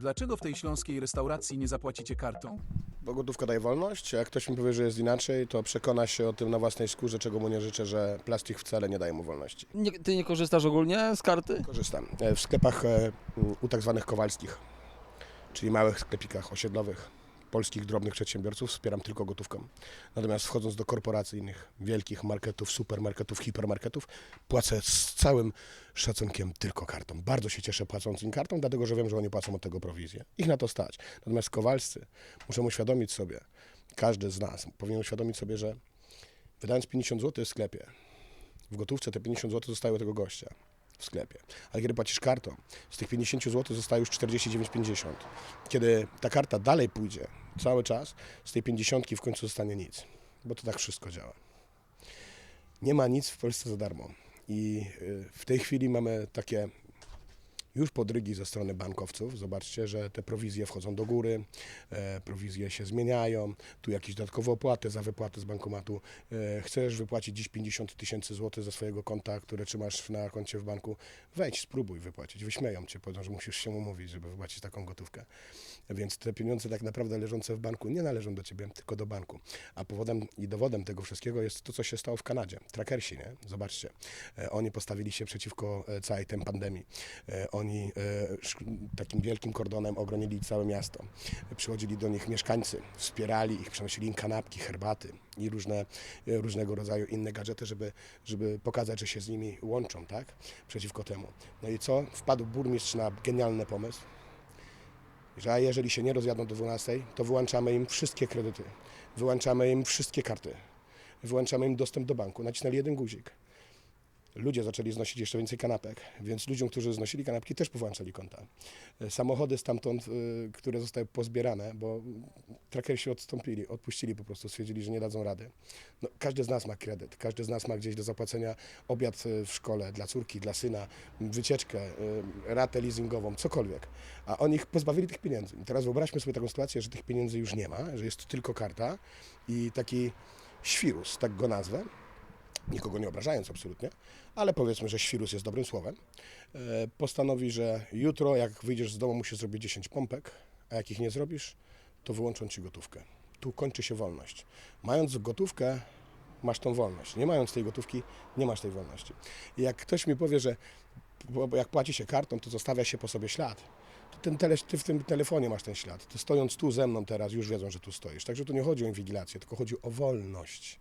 Dlaczego w tej śląskiej restauracji nie zapłacicie kartą? Bo gotówka daje wolność, a jak ktoś mi powie, że jest inaczej, to przekona się o tym na własnej skórze, czego mu nie życzę, że plastik wcale nie daje mu wolności. Nie, ty nie korzystasz ogólnie z karty? Korzystam. E, W sklepach e, u tak zwanych kowalskich, czyli małych sklepikach osiedlowych, polskich drobnych przedsiębiorców wspieram tylko gotówką. Natomiast wchodząc do korporacyjnych, wielkich marketów, supermarketów, hipermarketów, płacę z całym szacunkiem tylko kartą. Bardzo się cieszę płacąc im kartą, dlatego że wiem, że oni płacą od tego prowizję. Ich na to stać. Natomiast kowalscy muszą uświadomić sobie, każdy z nas powinien uświadomić sobie, że wydając 50 zł w sklepie, w gotówce te 50 zł zostały tego gościa w sklepie. Ale kiedy płacisz kartą, z tych 50 zł zostaje już 49,50. Kiedy ta karta dalej pójdzie cały czas, z tej 50 w końcu zostanie nic. Bo to tak wszystko działa. Nie ma nic w Polsce za darmo. I y, w tej chwili mamy takie już podrygi ze strony bankowców. Zobaczcie, że te prowizje wchodzą do góry, e, prowizje się zmieniają, tu jakieś dodatkowe opłaty za wypłaty z bankomatu. E, chcesz wypłacić dziś 50 tysięcy złotych ze swojego konta, które trzymasz na koncie w banku, wejdź, spróbuj wypłacić. Wyśmieją cię, powiedzą, że musisz się umówić, żeby wypłacić taką gotówkę. Więc te pieniądze tak naprawdę leżące w banku nie należą do ciebie, tylko do banku. A powodem i dowodem tego wszystkiego jest to, co się stało w Kanadzie. Trackersi, nie? Zobaczcie. E, Oni postawili się przeciwko całej tej pandemii. Oni e, takim wielkim kordonem ogronili całe miasto. Przychodzili do nich mieszkańcy, wspierali ich, przynosili im kanapki, herbaty i różne, e, różnego rodzaju inne gadżety, żeby, żeby pokazać, że się z nimi łączą, tak? Przeciwko temu. No i co? Wpadł burmistrz na genialny pomysł, że jeżeli się nie rozjadą do 12, to wyłączamy im wszystkie kredyty, wyłączamy im wszystkie karty, wyłączamy im dostęp do banku. Nacisnęli jeden guzik. Ludzie zaczęli znosić jeszcze więcej kanapek, więc ludziom, którzy znosili kanapki, też powłączali konta. E, Samochody stamtąd, y, które zostały pozbierane, bo trackersi odstąpili, odpuścili po prostu, stwierdzili, że nie dadzą rady. No, każdy z nas ma kredyt, każdy z nas ma gdzieś do zapłacenia obiad y, w szkole dla córki, dla syna, wycieczkę, ratę leasingową, cokolwiek. A oni ich pozbawili tych pieniędzy. I teraz wyobraźmy sobie taką sytuację, że tych pieniędzy już nie ma, że jest tylko karta i taki świrus, tak go nazwę, nikogo nie obrażając absolutnie, ale powiedzmy, że świrus jest dobrym słowem, e, postanowi, że jutro jak wyjdziesz z domu musisz zrobić 10 pompek, a jak ich nie zrobisz, to wyłączą ci gotówkę. Tu kończy się wolność. Mając gotówkę, masz tą wolność. Nie mając tej gotówki, nie masz tej wolności. I jak ktoś mi powie, że jak płaci się kartą, to zostawia się po sobie ślad, to ten tele, ty w tym telefonie masz ten ślad. Ty stojąc tu ze mną teraz już wiedzą, że tu stoisz. Także tu nie chodzi o inwigilację, tylko chodzi o wolność.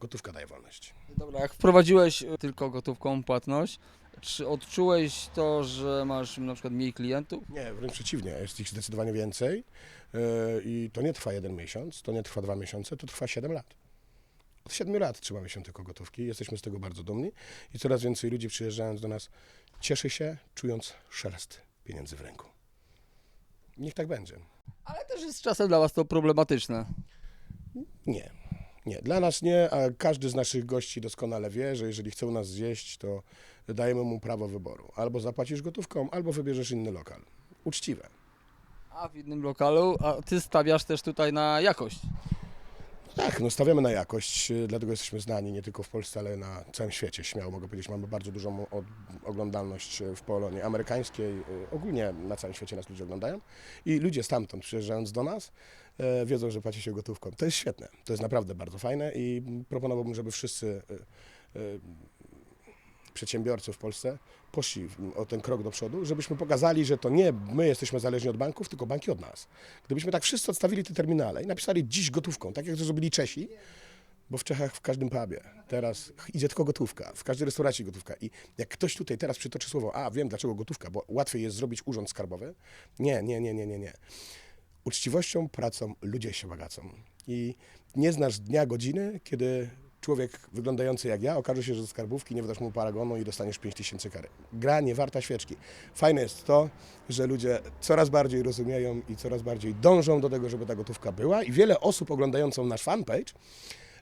Gotówka daje wolność. Dobra, jak wprowadziłeś y, tylko gotówką płatność, czy odczułeś to, że masz na przykład mniej klientów? Nie, wręcz przeciwnie, jest ich zdecydowanie więcej yy, i to nie trwa jeden miesiąc, to nie trwa dwa miesiące, to trwa 7 lat. Od 7 lat trzymamy się tylko gotówki, jesteśmy z tego bardzo dumni i coraz więcej ludzi przyjeżdżając do nas cieszy się, czując szelest pieniędzy w ręku. Niech tak będzie. Ale też jest czasem dla Was to problematyczne. Nie, nie, dla nas nie, a każdy z naszych gości doskonale wie, że jeżeli chce u nas zjeść, to dajemy mu prawo wyboru. Albo zapłacisz gotówką, albo wybierzesz inny lokal. Uczciwe. A w innym lokalu, a Ty stawiasz też tutaj na jakość. Tak, no stawiamy na jakość, y, dlatego jesteśmy znani nie tylko w Polsce, ale na całym świecie. Śmiało mogę powiedzieć, mamy bardzo dużą oglądalność y, w Polonie amerykańskiej. y, Ogólnie na całym świecie nas ludzie oglądają i ludzie stamtąd przyjeżdżając do nas wiedzą, że płaci się gotówką. To jest świetne, to jest naprawdę bardzo fajne i proponowałbym, żeby wszyscy y, y, przedsiębiorcy w Polsce poszli o ten krok do przodu, żebyśmy pokazali, że to nie my jesteśmy zależni od banków, tylko banki od nas. Gdybyśmy tak wszyscy odstawili te terminale i napisali dziś gotówką, tak jak to zrobili Czesi, bo w Czechach w każdym pubie teraz idzie tylko gotówka, w każdej restauracji gotówka. I jak ktoś tutaj teraz przytoczy słowo, a wiem dlaczego gotówka, bo łatwiej jest zrobić urząd skarbowy. Nie, nie, nie, nie, nie, nie. Uczciwością, pracą ludzie się bogacą. I nie znasz dnia, godziny, kiedy człowiek wyglądający jak ja okaże się, że ze skarbówki nie wydasz mu paragonu i dostaniesz 5 tysięcy kary. Gra nie warta świeczki. Fajne jest to, że ludzie coraz bardziej rozumieją i coraz bardziej dążą do tego, żeby ta gotówka była i wiele osób oglądającą nasz fanpage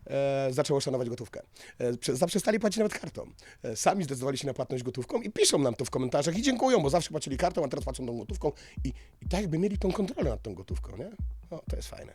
e, zaczęło szanować gotówkę. E, prze- zaprzestali płacić nawet kartą. E, sami zdecydowali się na płatność gotówką i piszą nam to w komentarzach i dziękują, bo zawsze płacili kartą, a teraz płacą tą gotówką i, i tak jakby mieli tą kontrolę nad tą gotówką, nie? O, to jest fajne.